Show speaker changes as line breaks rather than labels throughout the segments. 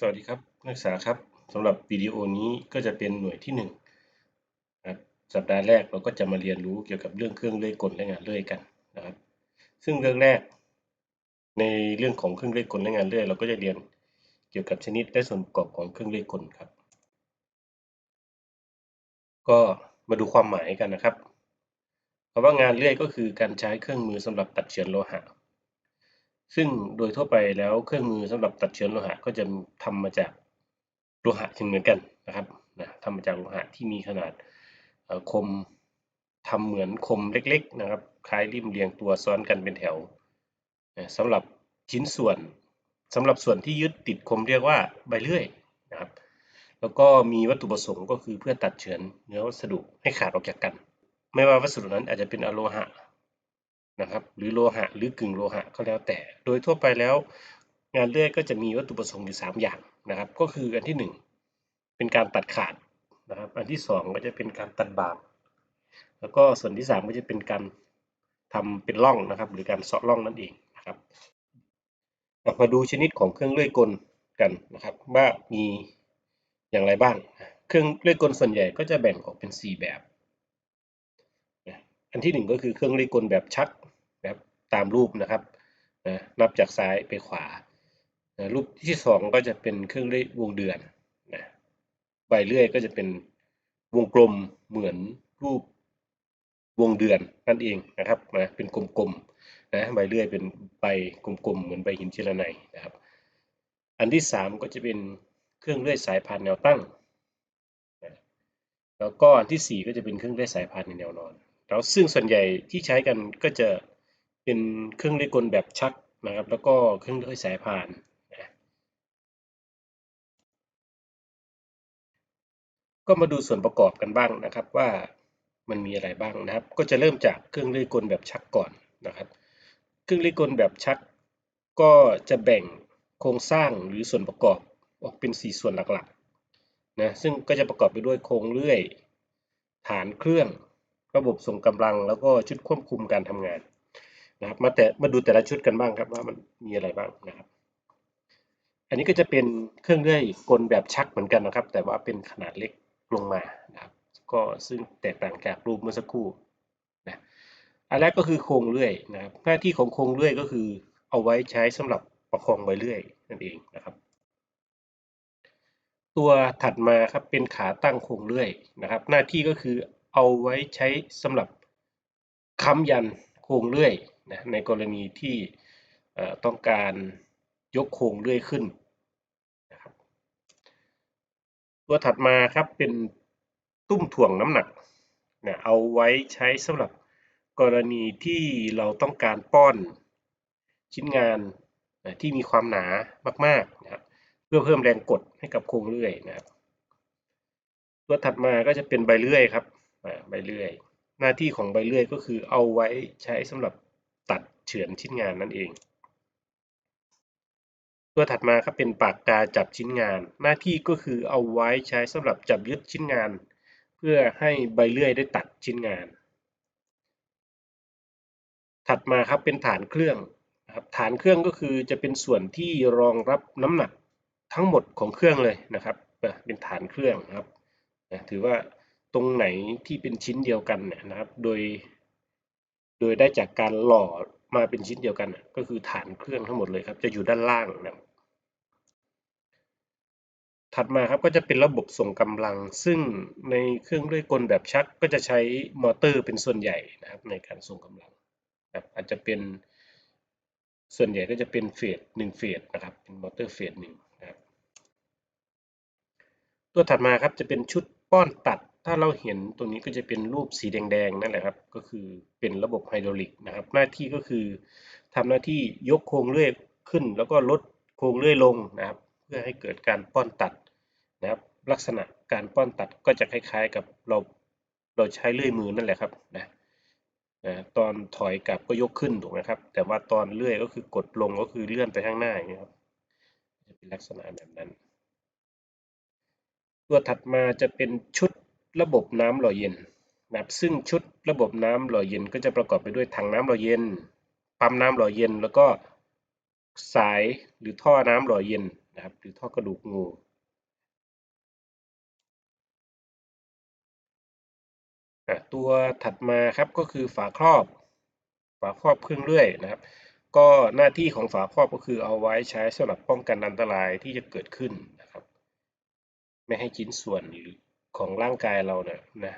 สวัสดีครับนักศึกษาครับสำหรับวิดีโอนี้ก็จะเป็นหน่วยที่1นะครับสัปดาห์แรกเราก็จะมาเรียนรู้เกี่ยวกับเรื่องเครื่องเลื่อยกลและงานเลื่อยกันนะครับ ซึ่งเรื่องแรก ในเรื่องของเครื่องเลื่อยกลและงานเลื่อย เราก็จะเรียนเกี่ยวกับชนิดและส่วนประกอบของเครื่องเลื่อยกลครับ ก็มาดูความหมายกันนะครับคำว่างานเลื่อยก็คือการใช้เครื่องมือสำหรับตัดเฉือนโลหะ ซึ่งโดยทั่วไปแล้วเครื่องมือสำหรับตัดเชื้อโลหะก็จะทำมาจากโลหะเช่นเหมือนกันนะครับนะทำมาจากโลหะที่มีขนาดคมทำเหมือนคมเล็กๆนะครับ คล้ายริมเรียงตัวซ้อนกันเป็นแถวสำหรับชิ้นส่วนสำหรับส่วนที่ยึดติดคมเรียกว่าใบเลื่อยนะครับ แล้วก็มีวัตถุประสงค์ก็คือเพื่อตัดเฉือนเนื้อวัสดุให้ขาดออกจากกัน ไม่ว่าวัสดุนั้นอาจจะเป็นอโลหะ นะครับ หรือโลหะหรือกึ่งโลหะก็แล้วแต่ โดยทั่วไปแล้ว งานเลื่อยก็จะมีวัตถุประสงค์อยู่ 3 อย่างนะครับ ก็คืออันที่ 1 เป็นการตัดขาดนะครับ อันที่ 2 ก็จะเป็นการตัดบางแล้วก็ส่วนที่ 3 ก็จะเป็นการทำเป็นร่องนะครับ หรือการเสาะร่องนั่นเองนะครับมาดูชนิดของเครื่องเลื่อยกลกันนะครับ ว่ามีอย่างไรบ้าง เครื่องเลื่อยกลส่วนใหญ่ก็จะแบ่งออกเป็น 4 แบบ อันที่ 1 ก็คือเครื่องเลื่อยกลแบบชัก ตามรูปนะครับนะนับจากซ้ายไปขวานะรูปที่2ก็จะเป็นเครื่องเลื่อยวงเดือนนะใบเลื่อยก็จะเป็นวงกลมเหมือนรูปวงเดือนนั่นเองนะครับนะเป็นกลมๆนะใบเลื่อยเป็นใบกลมๆเหมือนใบหินเจรไนนะครับ อันที่3ก็จะเป็นเครื่องเลื่อยสายพานแนวตั้งนะแล้วก็อันที่4ก็จะเป็นเครื่องเลื่อยสายพานในแนวนอนแล้วซึ่งส่วนใหญ่ที่ใช้กันก็จะ เป็นเครื่องเลื่อยกลแบบชักนะครับ แล้วก็เครื่องเลื่อยสายพานนะก็มาดูส่วนประกอบกันบ้างนะครับว่ามันมีอะไรบ้างนะครับ ก็จะเริ่มจากเครื่องเลื่อยกลแบบชักก่อนนะครับ เครื่องเลื่อยกลแบบชัก ก็จะแบ่งโครงสร้างหรือส่วนประกอบออกเป็น 4 ส่วนหลักๆนะซึ่งก็จะประกอบไปด้วยโครงเลื่อย ฐานเครื่อง ระบบส่งกำลังแล้วก็ชุดควบคุมการทำงาน นะครับมาแต่มาดูแต่ละชุดกันบ้างครับว่ามันมีอะไรบ้างนะครับ อันนี้ก็จะเป็นเครื่องเลื่อยกลแบบชักเหมือนกันนะครับ แต่ว่าเป็นขนาดเล็กลงมานะครับ ก็ซึ่งแตกต่างจากรูปเมื่อสักครู่นะอันแรกก็คือโครงเลื่อยนะครับ หน้าที่ของโครงเลื่อยก็คือเอาไว้ใช้สำหรับประคองใบเลื่อยนั่นเองนะครับ ตัวถัดมาครับเป็นขาตั้งโครงเลื่อยนะครับ หน้าที่ก็คือเอาไว้ใช้สำหรับค้ำยันโครงเลื่อย นะในกรณีที่ต้องการยกโครงเลื่อยขึ้นนะครับตัวถัดมาครับเป็นตุ้มถ่วงน้ำหนักนะเอาไว้ใช้สำหรับกรณีที่เราต้องการป้อนชิ้นงานนะที่มีความหนามากๆนะครับเพื่อเพิ่มแรงกดให้กับโครงเลื่อยนะครับตัวถัดมาก็จะเป็นใบเลื่อยครับใบเลื่อย หน้าที่ของใบเลื่อยก็คือเอาไว้ใช้สำหรับ เฉือนชิ้นงานนั่นเอง ตัวถัดมาครับเป็นปากกาจับชิ้นงาน หน้าที่ก็คือเอาไว้ใช้สำหรับจับยึดชิ้นงาน เพื่อให้ใบเลื่อยได้ตัดชิ้นงาน ถัดมาครับเป็นฐานเครื่องครับฐานเครื่องก็คือจะเป็นส่วนที่รองรับน้ำหนักทั้งหมดของเครื่องเลยนะครับ เป็นฐานเครื่องนะครับถือว่าตรงไหนที่เป็นชิ้นเดียวกันเนี่ยนะครับ โดย โดยได้จากการหล่อ มาเป็นชิ้นเดียวกันก็คือฐานเครื่องทั้งหมดเลยครับ จะอยู่ด้านล่างนะถัดมาครับก็จะเป็นระบบส่งกำลัง ซึ่งในเครื่องด้วยกลแบบชักก็จะใช้มอเตอร์เป็นส่วนใหญ่นะครับในการส่งกำลังครับอาจจะเป็นส่วนใหญ่ก็จะเป็นเฟสหนึ่งเฟสนะครับเป็นมอเตอร์เฟสหนึ่งนะครับตัวถัดมาครับจะเป็นชุดป้อนตัด ถ้าเราเห็นตรงนี้ก็จะเป็นรูปสีแดงๆนั่นแหละครับ ก็คือเป็นระบบไฮดรอลิกนะครับ หน้าที่ก็คือทำหน้าที่ยกโครงเลื่อยขึ้น แล้วก็ลดโครงเลื่อยลงนะครับ เพื่อให้เกิดการป้อนตัดนะครับ ลักษณะการป้อนตัดก็จะคล้าย ๆ กับเราเราใช้เลื่อยมือนั่นแหละครับนะตอนถอยกลับก็ยกขึ้นถูกไหมครับ แต่ว่าตอนเลื่อยก็คือกดลงก็คือเลื่อนไปข้างหน้าอย่างนี้ครับจะเป็นลักษณะแบบนั้น ตัวถัดมาจะเป็นชุด ระบบน้ำหล่อเย็นนะครับซึ่งชุดระบบน้ำหล่อเย็นก็จะประกอบไปด้วยถังน้ำหล่อเย็นปั๊มน้ำหล่อเย็น แล้วก็สายหรือท่อน้ำหล่อเย็นนะครับหรือท่อกระดูกงูตัวถัดมาครับก็คือฝาครอบฝาครอบเครื่องเลื่อยนะครับ ก็หน้าที่ของฝาครอบก็คือเอาไว้ใช้สำหรับป้องกันอันตรายที่จะเกิดขึ้นนะครับ ไม่ให้ชิ้นส่วน ของร่างกายเราเนี่ยนะ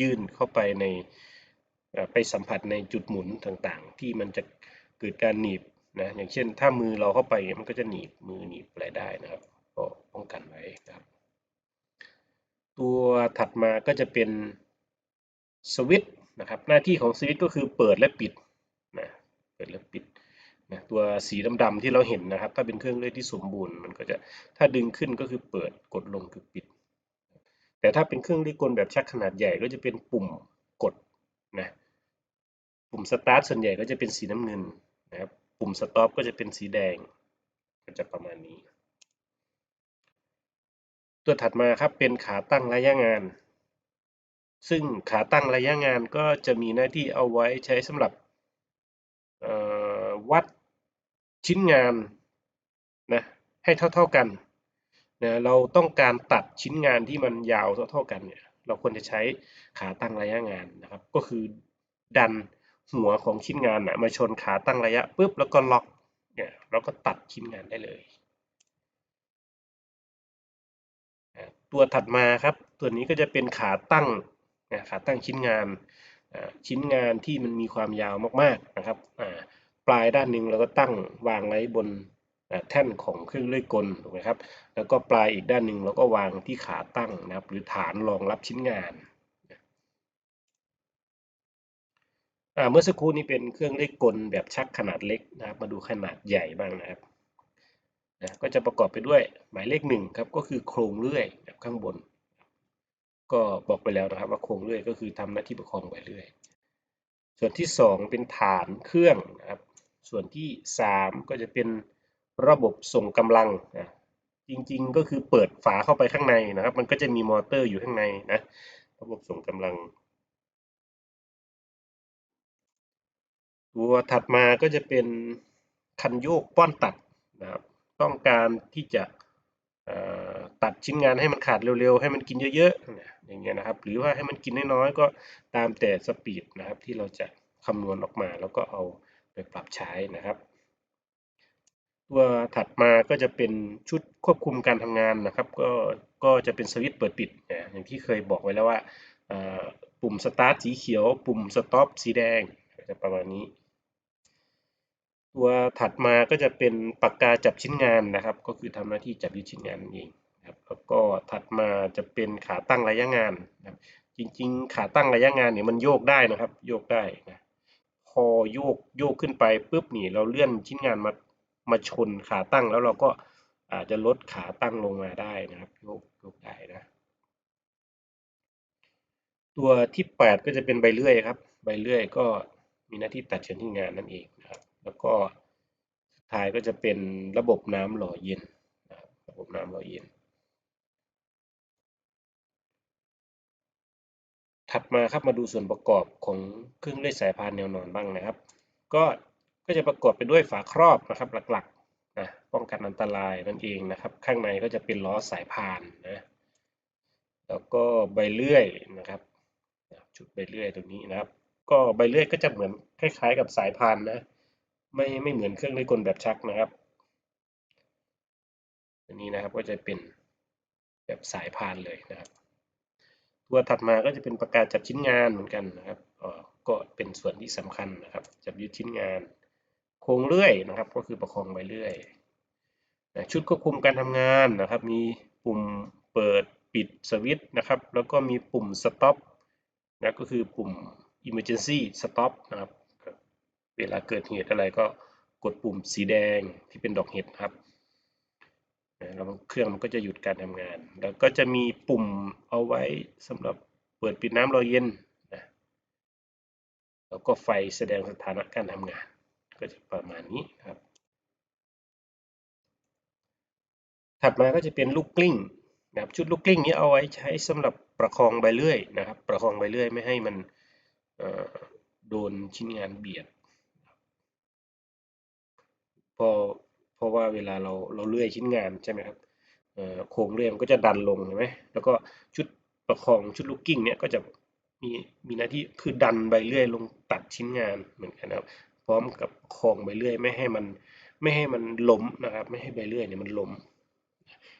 ยื่นเข้าไปในไปสัมผัสในจุดหมุนต่างๆ ที่มันจะเกิดการหนีบนะอย่างเช่น ถ้ามือเราเข้าไปมันก็จะหนีบมือหนีบอะไรได้นะครับ ก็ป้องกันไว้นะครับ ตัวถัดมาก็จะเป็นสวิตช์นะครับ หน้าที่ของสวิตช์ก็คือเปิดและปิดนะเปิดและปิดนะตัวสีดำๆที่เราเห็นนะครับ ถ้าเป็นเครื่องเลื่อยที่สมบูรณ์มันก็จะถ้าดึงขึ้นก็คือเปิดกดลงคือปิด แต่ถ้าเป็นเครื่องเลื่อยกลแบบชักขนาดใหญ่ก็จะเป็นปุ่มกดนะปุ่มสตาร์ทส่วนใหญ่ก็จะเป็นสีน้ำเงินนะครับปุ่มสต็อปก็จะเป็นสีแดงก็จะประมาณนี้ ตัวถัดมาครับเป็นขาตั้งระยะงาน ซึ่งขาตั้งระยะงานก็จะมีหน้าที่เอาไว้ใช้สำหรับวัดชิ้นงานนะให้เท่า ๆกัน นะเราต้องการตัดชิ้นงานที่มันยาวเท่าๆกันเนี่ยเราควรจะใช้ขาตั้งระยะงานนะครับ ก็คือดันหัวของชิ้นงานนะมาชนขาตั้งระยะปุ๊บแล้วก็ล็อกเนี่ยเราก็ตัดชิ้นงานได้เลย ตัวถัดมาครับ ตัวนี้ก็จะเป็นขาตั้งขาตั้งชิ้นงานชิ้นงานที่มันมีความยาวมากๆนะครับปลายด้านหนึ่งเราก็ตั้งวางไว้บน แท่นของเครื่องเลื่อยกลถูกไหมครับ แล้วก็ปลายอีกด้านหนึ่งเราก็วางที่ขาตั้งนะครับ หรือฐานรองรับชิ้นงานเมื่อสักครู่นี้เป็นเครื่องเลื่อยกลแบบชักขนาดเล็กนะครับ มาดูขนาดใหญ่บ้างนะครับนะก็จะประกอบไปด้วยหมายเลขหนึ่งครับก็คือโครงเลื่อยแบบข้างบน ก็บอกไปแล้วนะครับว่าโครงเลื่อยก็คือทำหน้าที่ประคองไปเรื่อย ส่วนที่ 2 เป็นฐานเครื่องนะครับ ส่วนที่ 3 ก็จะเป็น ระบบส่งกำลังนะจริงๆก็คือเปิดฝาเข้าไปข้างในนะครับ มันก็จะมีมอเตอร์อยู่ข้างในนะระบบส่งกำลัง ตัวถัดมาก็จะเป็นคันโยกป้อนตัดนะครับต้องการที่จะตัดชิ้นงานให้มันขาดเร็วๆ ให้มันกินเยอะๆอย่างเงี้ยนะครับ หรือว่าให้มันกินน้อยๆก็ตามแต่สปีดนะครับที่เราจะคำนวณออกมาแล้วก็เอาไปปรับใช้นะครับ ตัวถัดมาก็จะเป็นชุดควบคุมการทำงานนะครับ ก็ก็จะเป็นสวิตช์เปิดปิดอย่างที่เคยบอกไว้แล้วว่าปุ่มสตาร์ทสีเขียว ปุ่มสต็อปสีแดงจะประมาณนี้ ตัวถัดมาก็จะเป็นปากกาจับชิ้นงานนะครับ ก็คือทำหน้าที่จับยึดชิ้นงานเองครับแล้วก็ถัดมาจะเป็นขาตั้งระยะงานนะครับจริงๆ ขาตั้งระยะงานเนี่ยมันโยกได้นะครับ โยกได้นะพอโยกโยกขึ้นไปปุ๊บนี่เราเลื่อนชิ้นงานมา มาชนขาตั้งแล้วเราก็อาจจะลดขาตั้งลงมาได้นะครับยกยกได้นะ ตัวที่ 8 ก็จะเป็นใบเลื่อยครับ ใบเลื่อยก็มีหน้าที่ตัดเชื้อที่งานนั่นเองนะครับ แล้วก็สุดท้ายก็จะเป็นระบบน้ำหล่อเย็นนะครับระบบน้ำหล่อเย็น ถัดมาครับมาดูส่วนประกอบของเครื่องเลื่อยสายพานแนวนอนบ้างนะครับ ก็ ก็จะประกอบไปด้วยฝาครอบนะครับหลักๆนะป้องกันอันตรายนั่นเองนะครับ ข้างในก็จะเป็นล้อสายพานนะแล้วก็ใบเลื่อยนะครับชุดใบเลื่อยตรงนี้นะครับ ก็ใบเลื่อยก็จะเหมือนคล้าย ๆ กับสายพานนะไม่ไม่เหมือนเครื่องเลื่อยกลแบบชักนะครับอันนี้นะครับก็จะเป็นแบบสายพานเลยนะครับ ตัวถัดมาก็จะเป็นประกาศจับชิ้นงานเหมือนกันนะครับก็เป็นส่วนที่สำคัญนะครับ จับยึดชิ้นงาน โคงเลื่อยนะครับ ก็คือประคองไปเรื่อยชุดควบคุมการทำงานนะครับ มีปุ่มเปิดปิดสวิตช์นะครับ แล้วก็มีปุ่ม stop นะก็คือปุ่ม emergency stop นะครับ เวลาเกิดเหตุอะไรก็กดปุ่มสีแดงที่เป็นดอกเห็ดครับแล้วเครื่องมันก็จะหยุดการทำงาน แล้วก็จะมีปุ่มเอาไว้สำหรับเปิดปิดน้ำรอเย็นนะแล้วก็ไฟแสดงสถานะการทำงาน ก็จะประมาณนี้ครับ ถัดมาก็จะเป็นลูกกลิ้งนะครับชุดลูกกลิ้งนี้เอาไว้ใช้สำหรับประคองใบเลื่อยนะครับ ประคองใบเลื่อยไม่ให้มันโดนชิ้นงานเบียดพอเพราะว่าเวลาเราเราเลื่อยชิ้นงานใช่ไหมครับเอ่อโครงเลื่อยมันก็จะดันลงเห็นไหมแล้วก็ชุดประคองชุดลูกกิ้งเนี่ยก็จะมีมีหน้าที่คือดันใบเลื่อยลงตัดชิ้นงานเหมือนกันครับ พร้อมกับคองใบเลื่อย ไม่ให้มันไม่ให้มันล้มนะครับ ไม่ให้ใบเลื่อยเนี่ยมันล้ม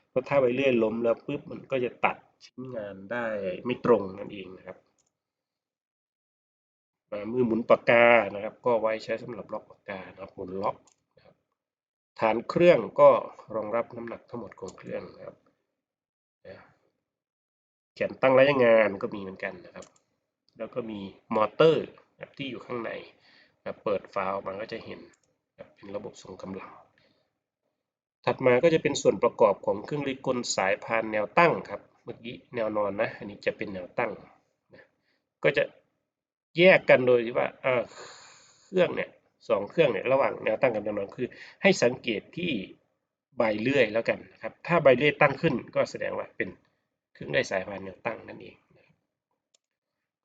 เพราะถ้าใบเลื่อยล้มแล้วปุ๊บมันก็จะตัดชิ้นงานได้ไม่ตรงนั่นเองนะครับมือหมุนปากกานะครับ ก็ไว้ใช้สำหรับล็อกปากกานะครับหมุนล็อกฐานเครื่องก็รองรับน้ำหนักทั้งหมดของเครื่องนะครับนะแขนตั้งระยะงานก็มีเหมือนกันนะครับ แล้วก็มีมอเตอร์ที่อยู่ข้างใน เปิดฝาออกมาก็จะเห็นเป็นระบบส่งกำลัง ถัดมาก็จะเป็นส่วนประกอบของเครื่องรีกลสายพานแนวตั้งครับ เมื่อกี้แนวนอนนะ อันนี้จะเป็นแนวตั้งนะก็จะแยกกันโดยที่ว่าเครื่องเนี่ยสองเครื่องเนี่ยระหว่างแนวตั้งกับแนวนอนคือ ให้สังเกตที่ใบเลื่อยแล้วกันนะครับ ถ้าใบเลื่อยตั้งขึ้นก็แสดงว่าเป็นเครื่องเลื่อยสายพานแนวตั้งนั่นเอง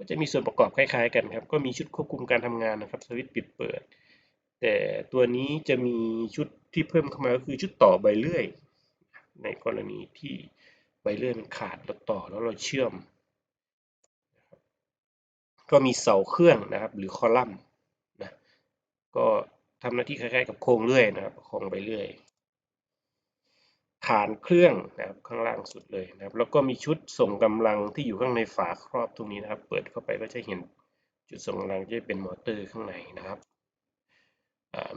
ก็จะมีส่วนประกอบคล้ายๆกันครับ ก็มีชุดควบคุมการทำงานนะครับสวิตช์ปิดเปิด แต่ตัวนี้จะมีชุดที่เพิ่มเข้ามาก็คือชุดต่อใบเลื่อย ในกรณีที่ใบเลื่อยมันขาดแล้วต่อแล้วเราเชื่อม ก็มีเสาเครื่องนะครับ หรือคอลัมน์นะก็ทำหน้าที่คล้ายๆกับโครงเลื่อยนะครับโครงใบเลื่อย ฐานเครื่องนะครับข้างล่างสุดเลยนะครับ แล้วก็มีชุดส่งกำลังที่อยู่ข้างในฝาครอบตรงนี้นะครับ เปิดเข้าไปก็จะเห็นจุดส่งกำลังจะเป็นมอเตอร์ข้างในนะครับ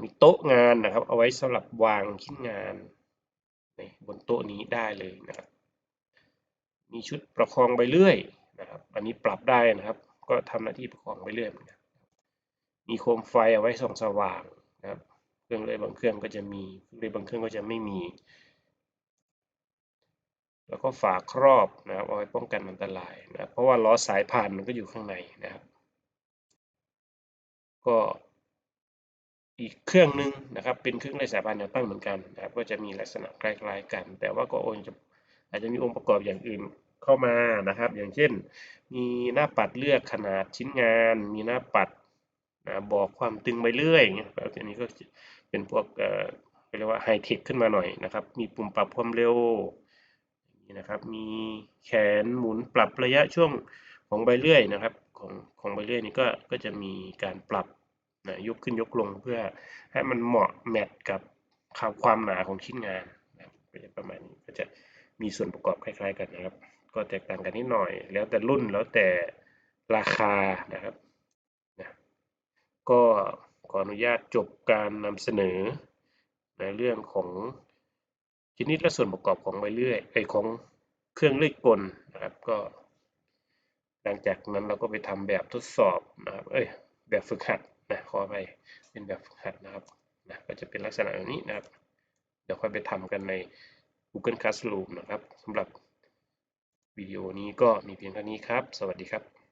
มีโต๊ะงานนะครับ เอาไว้สำหรับวางชิ้นงานบนโต๊ะนี้ได้เลยนะครับ มีชุดประคองใบเลื่อยนะครับ อันนี้ปรับได้นะครับ ก็ทำหน้าที่ประคองใบเลื่อยมีโคมไฟเอาไว้ส่องสว่างนะครับ เครื่องเลยบางเครื่องก็จะมีเครื่องเลยบางเครื่องก็จะไม่มี แล้วก็ฝาครอบนะครับเอาไว้ป้องกันอันตรายนะเพราะว่าล้อสายพานมันก็อยู่ข้างในนะครับ ก็อีกเครื่องหนึ่งนะครับเป็นเครื่องในสายพานแนวตั้งเหมือนกันนะครับก็จะมีลักษณะคล้ายๆกัน แต่ว่าก็อาจจะมีองค์ประกอบอย่างอื่นเข้ามานะครับ อย่างเช่น มีหน้าปัดเลือกขนาดชิ้นงาน มีหน้าปัดนะบอกความตึงไปเรื่อยอย่างเงี้ยแบบนี้ก็เป็นพวกเอ่อเรียกว่าไฮเทคขึ้นมาหน่อยนะครับ มีปุ่มปรับความเร็ว นี่นะครับ มีแขนหมุนปรับระยะช่วงของใบเลื่อยนะครับของของใบเลื่อยนี้ก็ก็จะมีการปรับนะยกขึ้นยกลงเพื่อให้มันเหมาะแมทกับความหนาของชิ้นงานนะก็จะประมาณนี้ก็จะมีส่วนประกอบคล้าย ๆ กันนะครับ ก็แตกต่างกันนิดหน่อย แล้วแต่รุ่นแล้วแต่ราคานะครับนะก็ขออนุญาตจบการนำเสนอในเรื่องของ ชนิดและส่วนประกอบของใบเลื่อยไอของเครื่องเลื่อยกลนะครับก็ หลังจากนั้นเราก็ไปทำแบบทดสอบนะครับเอ้ยแบบฝึกหัดนะขอไปเป็นแบบฝึกหัดนะครับนะก็จะเป็นลักษณะแบบนี้นะครับ เดี๋ยวค่อยไปทำกันใน Google Classroom นะครับสำหรับวิดีโอนี้ก็มีเพียงเท่านี้ครับ สวัสดีครับ